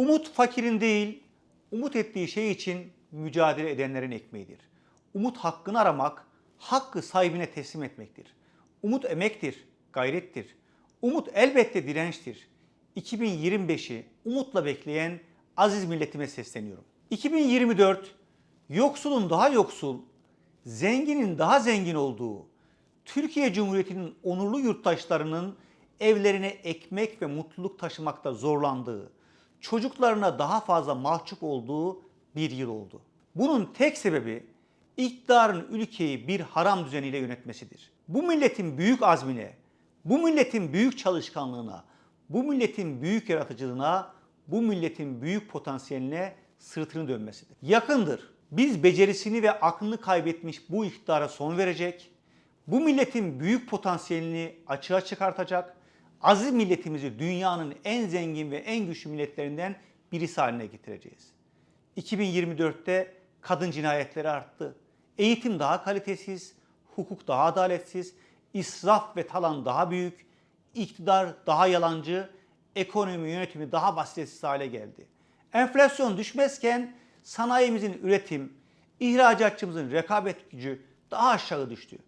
Umut fakirin değil, umut ettiği şey için mücadele edenlerin ekmeğidir. Umut hakkını aramak, hakkı sahibine teslim etmektir. Umut emektir, gayrettir. Umut elbette dirençtir. 2025'i umutla bekleyen aziz milletime sesleniyorum. 2024 yoksulun daha yoksul, zenginin daha zengin olduğu, Türkiye Cumhuriyeti'nin onurlu yurttaşlarının evlerine ekmek ve mutluluk taşımakta zorlandığı, çocuklarına daha fazla mahcup olduğu bir yıl oldu. Bunun tek sebebi iktidarın ülkeyi bir haram düzeniyle yönetmesidir. Bu milletin büyük azmine, bu milletin büyük çalışkanlığına, bu milletin büyük yaratıcılığına, bu milletin büyük potansiyeline sırtını dönmesidir. Yakındır. Biz becerisini ve aklını kaybetmiş bu iktidara son verecek, bu milletin büyük potansiyelini açığa çıkartacak, aziz milletimizi dünyanın en zengin ve en güçlü milletlerinden birisi haline getireceğiz. 2024'te kadın cinayetleri arttı. Eğitim daha kalitesiz, hukuk daha adaletsiz, israf ve talan daha büyük, iktidar daha yalancı, ekonomi yönetimi daha basiretsiz hale geldi. Enflasyon düşmezken sanayimizin üretim, ihracatçımızın rekabet gücü daha aşağı düştü.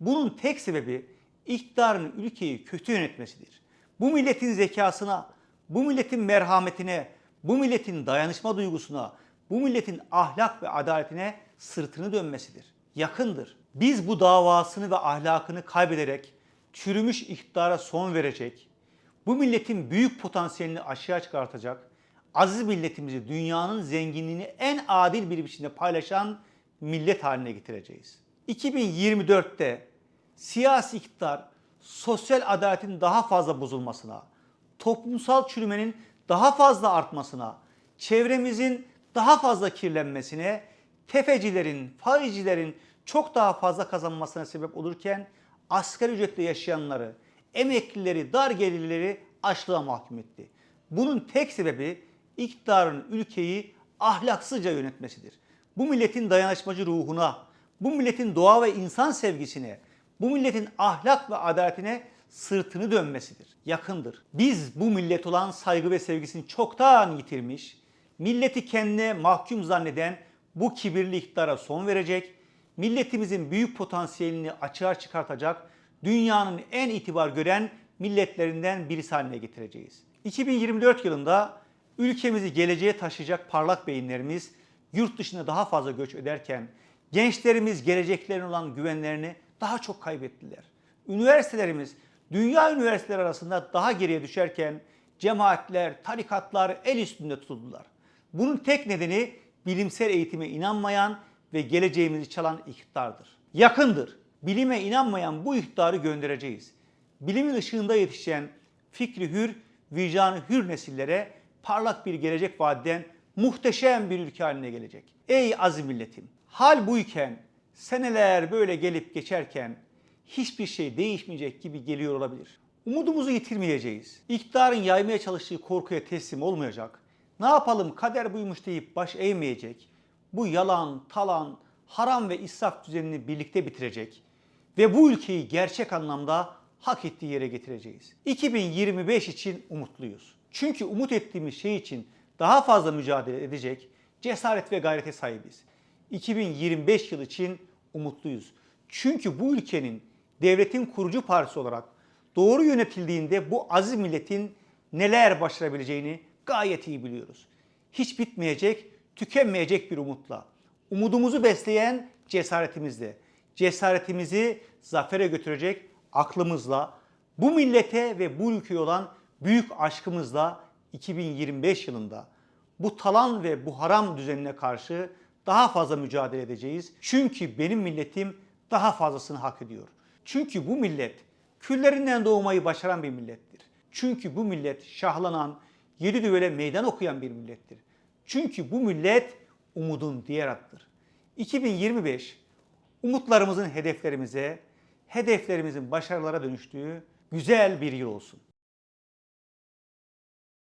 Bunun tek sebebi iktidarın ülkeyi kötü yönetmesidir. Bu milletin zekasına, bu milletin merhametine, bu milletin dayanışma duygusuna, bu milletin ahlak ve adaletine sırtını dönmesidir. Yakındır. Biz bu davasını ve ahlakını kaybederek çürümüş iktidara son verecek, bu milletin büyük potansiyelini aşağı çıkartacak, aziz milletimizi dünyanın zenginliğini en adil bir biçimde paylaşan millet haline getireceğiz. 2024'te siyasi iktidar sosyal adaletin daha fazla bozulmasına, toplumsal çürümenin daha fazla artmasına, çevremizin daha fazla kirlenmesine, tefecilerin, faizcilerin çok daha fazla kazanmasına sebep olurken asgari ücretle yaşayanları, emeklileri, dar gelirleri açlığa mahkum etti. Bunun tek sebebi iktidarın ülkeyi ahlaksızca yönetmesidir. Bu milletin dayanışmacı ruhuna, bu milletin doğa ve insan sevgisine, bu milletin ahlak ve adaletine sırtını dönmesidir. Yakındır. Biz bu millet olan saygı ve sevgisini çoktan yitirmiş, milleti kendine mahkum zanneden bu kibirli iktidara son verecek, milletimizin büyük potansiyelini açığa çıkartacak, dünyanın en itibar gören milletlerinden birisi haline getireceğiz. 2024 yılında ülkemizi geleceğe taşıyacak parlak beyinlerimiz yurt dışına daha fazla göç ederken gençlerimiz geleceklerine olan güvenlerini daha çok kaybettiler. Üniversitelerimiz dünya üniversiteleri arasında daha geriye düşerken cemaatler, tarikatlar el üstünde tutuldular. Bunun tek nedeni bilimsel eğitime inanmayan ve geleceğimizi çalan iktidardır. Yakındır. Bilime inanmayan bu iktidarı göndereceğiz. Bilimin ışığında yetişen fikri hür, vicdanı hür nesillere parlak bir gelecek vadeden muhteşem bir ülke haline gelecek. Ey aziz milletim! Hal buyken, seneler böyle gelip geçerken hiçbir şey değişmeyecek gibi geliyor olabilir. Umudumuzu yitirmeyeceğiz. İktidarın yaymaya çalıştığı korkuya teslim olmayacak. Ne yapalım kader buymuş deyip baş eğmeyecek. Bu yalan, talan, haram ve israf düzenini birlikte bitirecek. Ve bu ülkeyi gerçek anlamda hak ettiği yere getireceğiz. 2025 için umutluyuz. Çünkü umut ettiğimiz şey için daha fazla mücadele edecek cesaret ve gayrete sahibiz. 2025 yıl için umutluyuz. Çünkü bu ülkenin devletin kurucu partisi olarak doğru yönetildiğinde bu aziz milletin neler başarabileceğini gayet iyi biliyoruz. Hiç bitmeyecek, tükenmeyecek bir umutla. Umudumuzu besleyen cesaretimizle. Cesaretimizi zafere götürecek aklımızla, bu millete ve bu ülkeye olan büyük aşkımızla 2025 yılında bu talan ve bu haram düzenine karşı daha fazla mücadele edeceğiz. Çünkü benim milletim daha fazlasını hak ediyor. Çünkü bu millet küllerinden doğmayı başaran bir millettir. Çünkü bu millet şahlanan, yedi düvele meydan okuyan bir millettir. Çünkü bu millet umudun diğer adıdır. 2025 umutlarımızın hedeflerimize, hedeflerimizin başarılara dönüştüğü güzel bir yıl olsun.